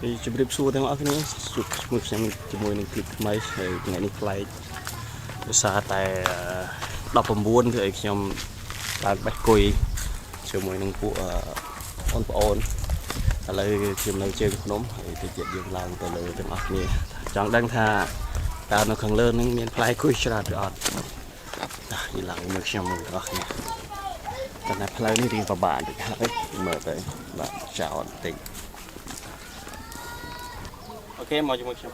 ពីជម្រាបសួរទាំងអស់គ្នាជួបជាមួយខ្ញុំជាមួយនឹងគ្លីបថ្មីហើយថ្ងៃនេះប្លែកដោយសារតែ19គឺឲ្យខ្ញុំបានបេះគុយជាមួយនឹងពួកបងប្អូនឥឡូវខ្ញុំនៅជើងភ្នំហើយទៅទៀតយើងឡើងទៅលើទាំងអស់គ្នាចង់ដឹងថាតើនៅខាងលើនឹងមានផ្លែគុយច្រើនឬអត់តាយើងឡើងមើលខ្ញុំមើលទាំងអស់គ្នាតែផ្លូវនេះរៀងពិបាកតិចហើយមើលទៅបាទចោលតិច Quem é mal de motivo?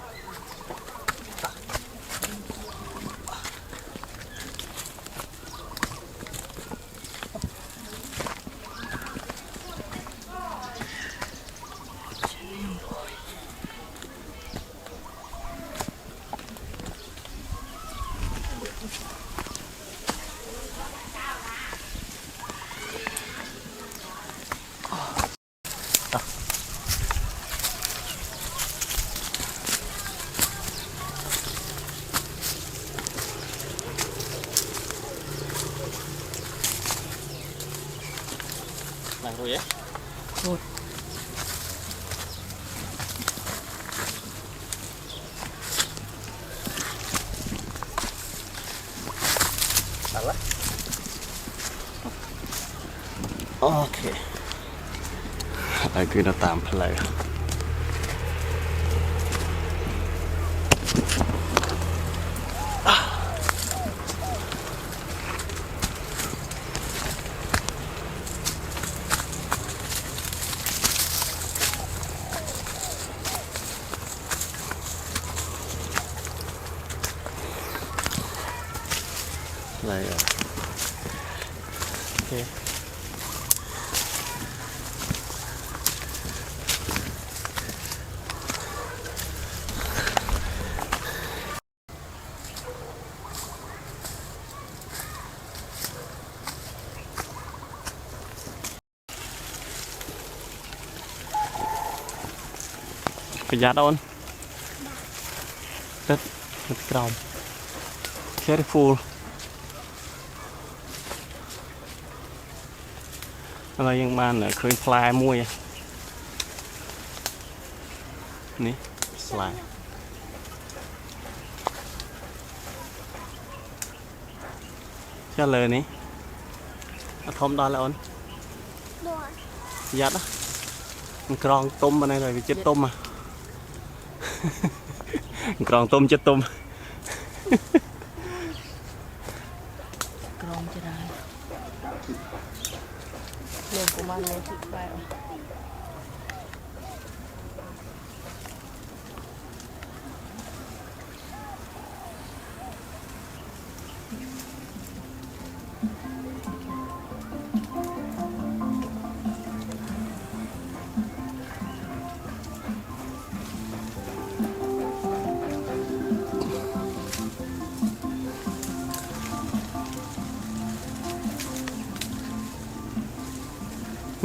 បន្តិចអូខេមកជាមួយខ្ញុំឡើងរួចហ៎រួចដល់អូខេហើ យគឺនៅតាមផ្លូវផ្លូវ อะไรยังบ้านเหรอเคยพลายมวยนี่พลายเจ้าเลยนี่อทอมดอนแล้วอ้นยัดอะมันกรองต้มมาในเลยไปเจ็ดต้มอะกรองต้มเจ็ดต้ม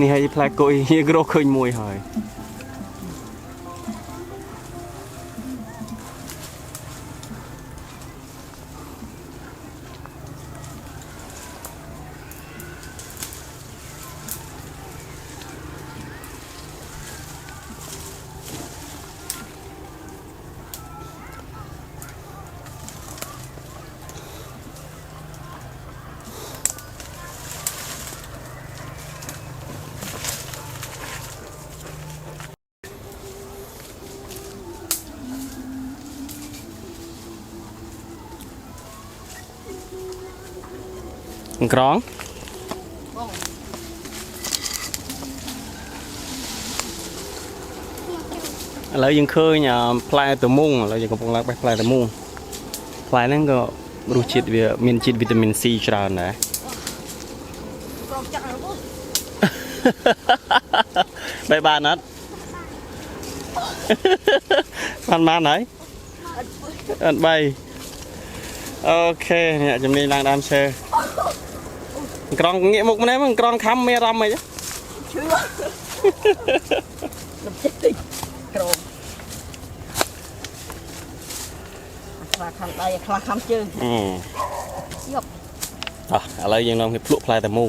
នេះហើយផ្លែគុយយើងរកឃើញមួយហើយ ក្រងបងឥឡូវយើងឃើញអាផ្លែតមុងឥឡូវយើងកំពុងឡើងបេះផ្លែតមុងផ្លែហ្នឹងក៏រសជាតិវាមានជាតិវីតាមីន C ច្រើនដែរក្រងចាក់របស់បែបបានអត់បានបានហើយអត់បីអូខេអ្នកជំនាញឡើងដើមឈើ ក្រងងាកមុខម្នេះមកក្រងខំមានអារម្មណ៍អីឈឺលំចិត្តតិចក្រងខ្លះខាងដៃខ្លះខាងជើងអឺយប់អោះឥឡូវយើងនាំគ្នាភ្លក់ផ្លែតមូ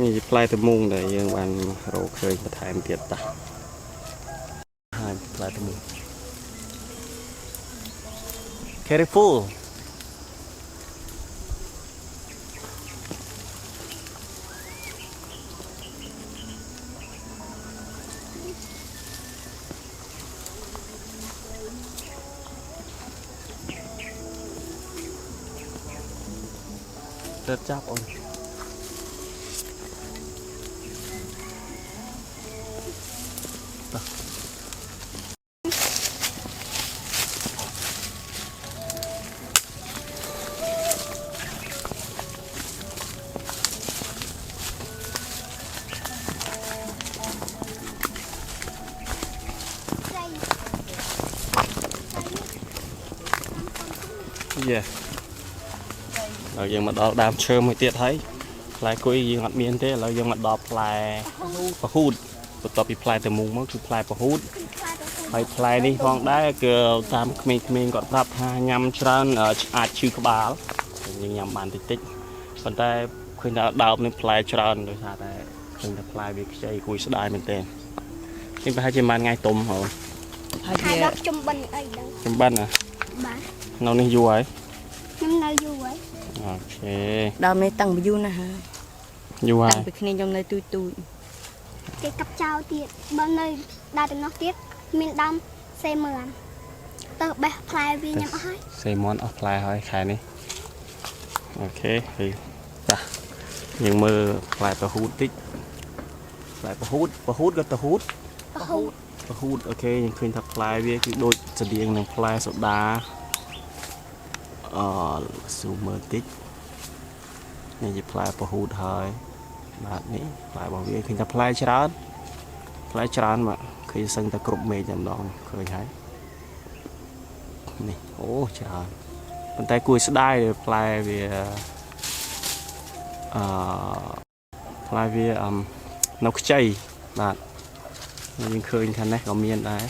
នេះជាផ្លែតមុងដែលយើងបានរកឃើញបន្ថែមទៀតតាហើយផ្លែតមុង Careful ទៅចា ហើយយើងមកដល់ដើមឈើមួយទៀតហើយផ្លែគុយយើងអត់មានទេឥឡូវយើងមកដល់ផ្លែពហូតបន្ទាប់ពីផ្លែតមុងមកគឺផ្លែពហូតហើយផ្លែនេះផងដែរគឺតាមក្មេងៗគាត់ប្រាប់ថាញ៉ាំច្រើនអាចឈឺក្បាលយើងញ៉ាំបានតិចតិចប៉ុន្តែឃើញថាដើមនេះផ្លែច្រើនដោយសារតែឃើញថាផ្លែវាខ្ចីគួយស្ដាយមែនទែននេះប្រហែលជាបានថ្ងៃទុំហ៎ហើយហើយវាដល់ជំបិនអីដឹងចំបានណាបាទនៅនេះយូរហើយខ្ញុំនៅយូរហើយ អូខេដល់មេតាំងពីយូរណាស់ហើយយូរហើតាំងយពីគ្នាខ្ញុំនៅទូចទូចគេកាប់ចោលទៀតបើនៅដើរទៅនោះទៀតមានដើមសេមឿនទៅបេះផ្លែវាញ៉ាំអស់ហើយសេមនអស់ផ្លែហើយខែនេះអូខេហើយចាយើងមើលផ្លែប្រហូតតិចផ្លែប្រហូតប្រហូតក៏ទៅហូតប្រហូតប្រហូតអូខេយើងឃើញថាផ្លែវាគឺដូចស្តៀងនឹងផ្លែសូដា អឺស៊ូមមើលតិចនេះជាផ្លែប្រហូតហើយបាទនេះផ្លែរបស់វាឃើញថាផ្លែច្រើនផ្លែច្រើនមកឃើញសឹងតែគ្រប់មេឃតែម្ដងឃើញហើយនេះអូច្រើនប៉ុន្តែគួរស្ដាយផ្លែវាអឺផ្លែវាអឺនៅខ្ចីបាទយើងឃើញខាងនេះក៏មានដែរ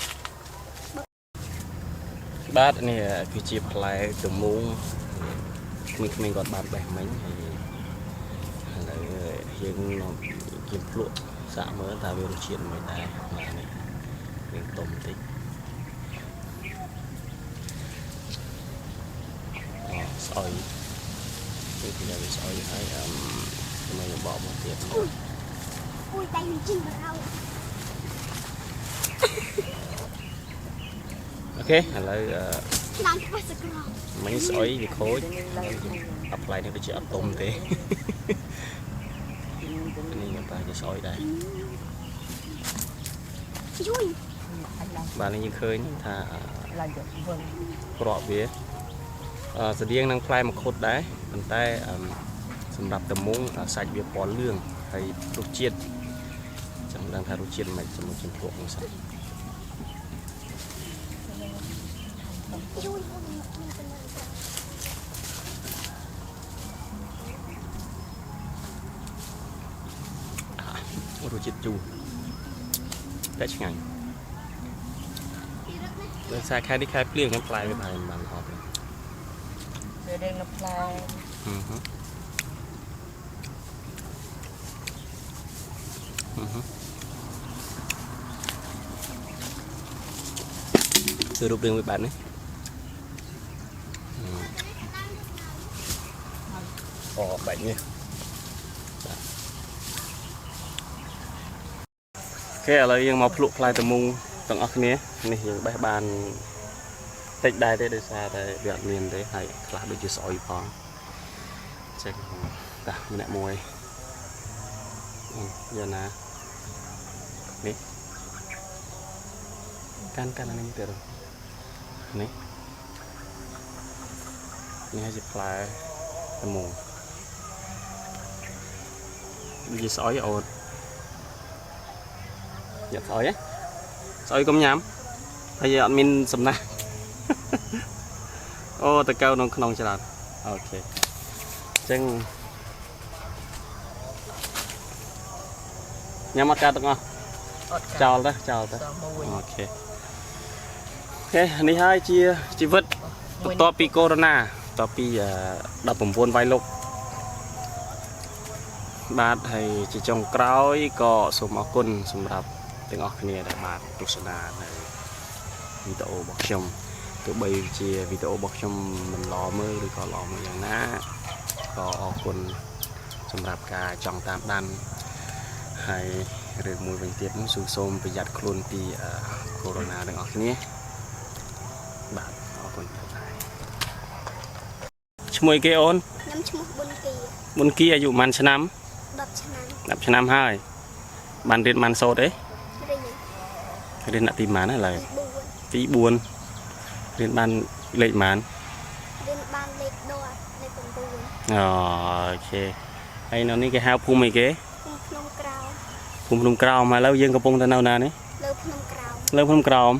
បាទនេះគឺជាផ្លែតមូងក្មេងៗគាត់បានបេះមិញហើយឥឡូវយើងនាំគេភ្លក់សាកមើលតើវារសជាតិមិនដែរបាទនេះយើងទុំបន្តិចអូស្អុយគឺគេវាស្អុយហើយអឹមខ្ញុំយកបបមកទៀតអ៊ុយដៃវាជីងបរោ អូខេឥឡូវអឺឡើងខ្វះសក្រោមិញស្អុយវាខូចអាផ្លែនេះវាជាអត់ទុំទេនេះខ្ញុំប្រហែលជាស្អុយដែរយូយបាទនេះយើងឃើញថាអឺឡើងយកវិញក្របវាអឺស្តៀងនឹងផ្លែមង្ឃុតដែរប៉ុន្តែអឺសម្រាប់តមុងអឺសាច់វាពណ៌លឿងហើយរសជាតិចាំមិនដឹងថារសជាតិមិនជាមួយជំភ្លក់នោះសិនយូយរសជាតិជូរតែឆ្ងាញ់ដោយសារ ខែនេះខែភ្លៀងហ្នឹងផ្លែវាប្រហែលមិនបានអត់ទេវារៀងនៅផ្លែហឹមហឹមហឹមហឹមធ្វើរូបរាងវាបែបនេះអូបែប នេះបាទអូខេឥឡូវយើងមកភ្លក់ផ្លែតមុងទាំងអស់គ្នានេះយើងបេះបានតិចដែរទេដោយសារតែវាអត់មានទេហើយខ្លះដូចជាស្អុយផងចេះតាម្នាក់មួយ អឺយកណានេះកាន់កាន់អានេះទៅនេះនេះហើយជាផ្លែតមុងដូចជាស្អុយអូនយកស្អុយហ៎ស្អុយកុំញ៉ាំហើយអត់មានសំណាស់អូតកៅក្នុងក្នុងច្រើនអូខេអញ្ចឹងញ៉ាំអត់កើតទាំងអស់អត់ចោលទៅចោលទៅសោះមួយអូខេអូខេនេះហើយជាជីវិតបន្ទាប់ពីកូវីដ -19 បន្ទាប់ពីអឺ19វាយលុក បាទហើយជាចុងក្រោយក៏សូមអរគុណសម្រាប់ទាំងអស់គ្នាដែលបានទស្សនានៅវីដេអូរបស់ខ្ញុំទោះបីជាវីដេអូរបស់ខ្ញុំមិនល្អមើលឬក៏ល្អមើលយ៉ាងណាក៏អរគុណសម្រាប់ការចង់តាមដានហើយរឿងមួយវិញទៀតនោះសូមសូមប្រយ័ត្នខ្លួនពីអឺកូវីដ -19 ទាំងអស់គ្នាបាទអរគុណបាយបាយឈ្មោះអីគេអូនខ្ញុំឈ្មោះប៊ុនគីមុនគីអាយុប៉ុន្មានឆ្នាំ 10ឆ្នាំ10ឆ្នាំហើយបានរៀនបានសូត្រអីរៀនរៀនដាក់ទីប៉ុន្មានហើយឡើយ4ទី4រៀនបានលេខប៉ុន្មានរៀនបានលេខ10លេខ9អូអូខេហើយនៅនេះគេហៅភូមិអីគេគុំភ្នំក្រៅភូមិភ្នំក្រោមឥឡូវយើងកំពុងតែនៅណានេះលើភ្នំក្រៅលើភ្នំក្រោម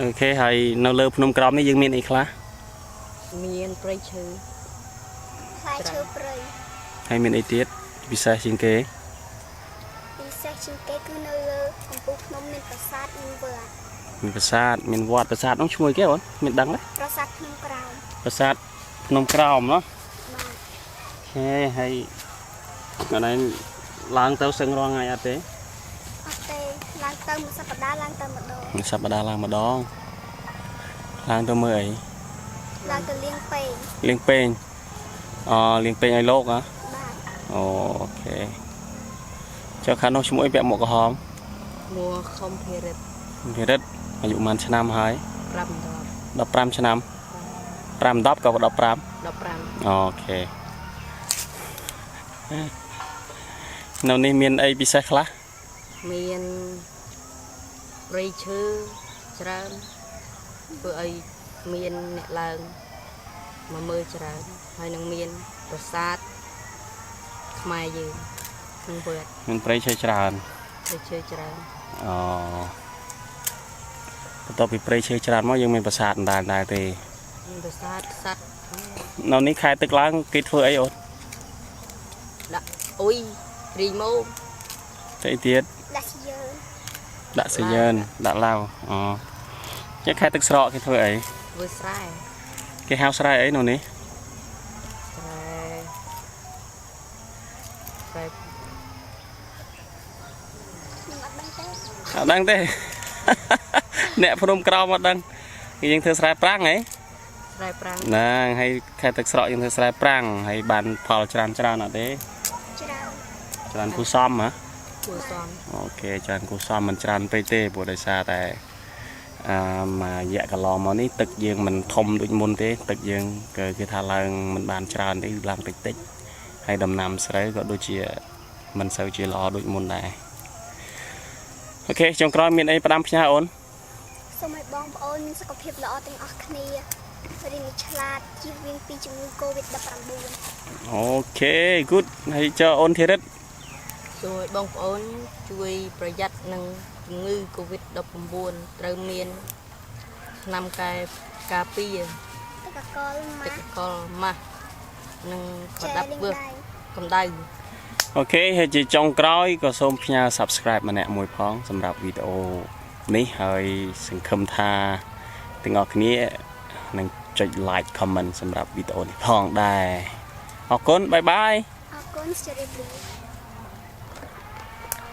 អូខេហើយនៅលើភ្នំក្រោមនេះយើងមានអីខ្លះមានព្រៃឈើផ្លែឈើព្រៃហើយមានអីទៀត ពិសេសជាងគេពិសេសជាងគេគឺនៅលើកំពូលភ្នំមានប្រាសាទមានវត្តមានប្រាសាទមានវត្តប្រាសាទនោះឈ្មោះគេបងមានដឹងទេប្រាសាទភ្នំក្រោមប្រាសាទភ្នំក្រោមណោះហេហើយកន្លែងឡើងទៅសឹងរងថ្ងៃអត់ទេអត់ទេឡើងទៅមួយសប្តាហ៍ឡើងទៅម្ដងមួយសប្តាហ៍ឡើងម្ដងឡើងទៅមើលអីឡើងទៅលៀងពេងលៀងពេងអលៀងពេងឲ្យលោកហ៎ អូខេចុះខាងនោះឈ្មោះអីពាក់មួកក្រហមមួខំភិរិតវិរិតអាយុប៉ុន្មានឆ្នាំហើយ5 15ឆ្នាំ5 10ក៏15 10 15អូខេនៅនេះមានអីពិសេសខ្លះមានព្រៃឈើច្រើនធ្វើឲ្យមានអ្នកឡើងមកមើលច្រើនហើយនឹងមានប្រាសាទ ខ្មែរយើងក្នុងវត្តមានព្រៃឈើច្រើនព្រៃឈើច្រើនអូបន្ទាប់ពីព្រៃឈើច្រើនមកយើងមានប្រាសាទអណ្ដាលដែរទេមានប្រាសាទសัตว์នៅនេះខែទឹកឡើងគេធ្វើអីអូនដាក់អ៊ុយរីម៉ូទៅអីទៀតដាស់យើដាក់សយឺនដាក់ឡាវអូចេះខែទឹកស្រកគេធ្វើអីធ្វើស្រែគេហៅស្រែអីនៅនេះ ស្រែស្រែ ខ្ញុំ អត់ដឹងទេអត់ដឹងទេអ្នកភ្នំក្រោមអត់ដឹងគេយើងធ្វើស្រែប្រាំងហ៎ស្រែប្រាំងហ្នឹងហើយខែទឹកស្រកយើងធ្វើស្រែប្រាំងហើយបានផលច្រើនច្រើនអត់ទេច្រើនច្រើនគូសំហ៎គួរសមអូខេច្រើនគូសំមិនច្រើនពេកទេព្រោះដោយសារតែអឺមួយរយៈកន្លងមកនេះទឹកយើងមិនធំដូចមុនទេ ទឹកយើងគឺគេថាឡើងមិនបានច្រើនទេឡើងតិចតិចហើយដំណាំស្រូវក៏ដូចជាមិនសូវជាល្អដូចមុនដែរ អូខេចុងក្រោយមានអីផ្ដាំផ្ញើអូនសូមឲ្យបងប្អូនមានសុខភាពល្អទាំងអស់គ្នារៀនឆ្លាតជៀសវាងពីជំងឺ Covid-19 អូខេ good ហើយចុះអូនធីរិតជួយបងប្អូនជួយប្រយ័ត្ននឹងជំងឺ Covid-19 ត្រូវមានថ្នាំកែការពារទឹកកកលម៉ាទឹកស់កលម៉ាស់និងកចែដាប់លាងវើសដៃកម្ដៅ អូខេហើយជាចុងក្រោយក៏សូមផ្ញើ subscribe ម្នាក់មួយផងសម្រាប់វីដេអូនេះហើយសង្ឃឹមថាទាំងអស់គ្នានឹងចុច like comment សម្រាប់វីដេអូនេះផងដែរអរគុណបាយបាយអរគុណជម្រាបលា